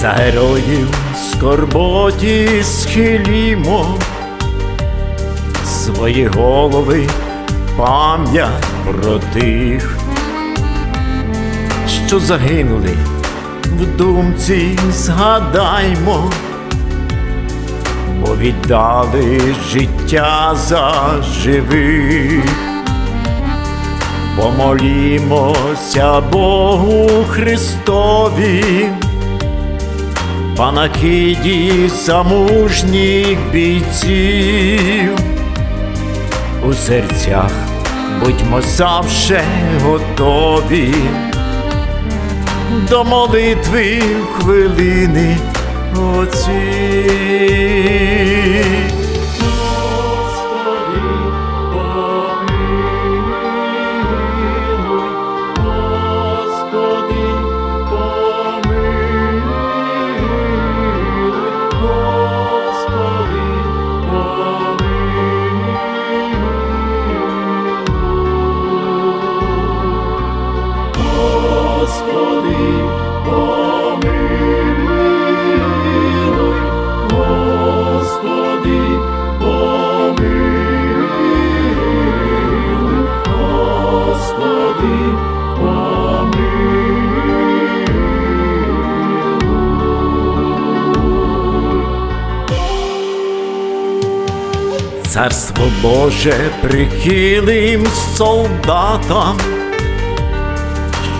За героїв скорботі схилімо. Свої голови, пам'ять про тих, що загинули в думці, згадаймо, бо віддали життя за живих. Помолімося Богу Христові, панакиді самужніх бійців, у серцях будьмо завше готові до молитви хвилини оці. Царство Боже прихилим солдатам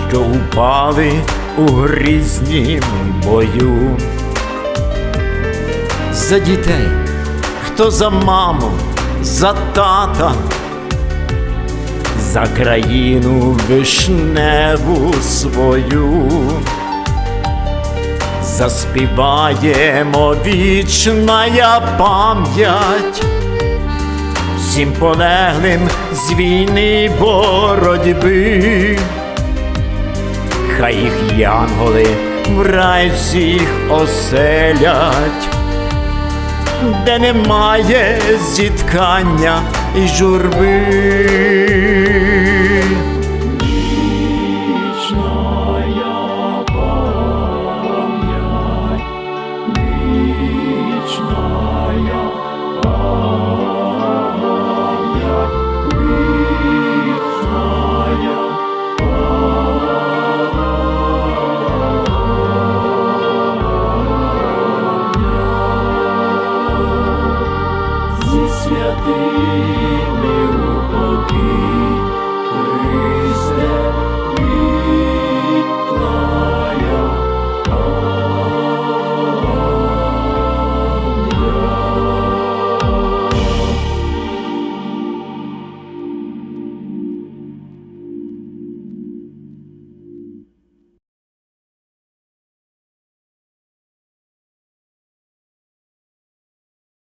що упали у грізнім бою. За дітей, хто за маму, за тата, за країну вишневу свою. Заспіваємо вічна пам'ять всім полеглим з війни боротьби. Хай їх янголи в рай всіх оселять, де немає зіткання і журби.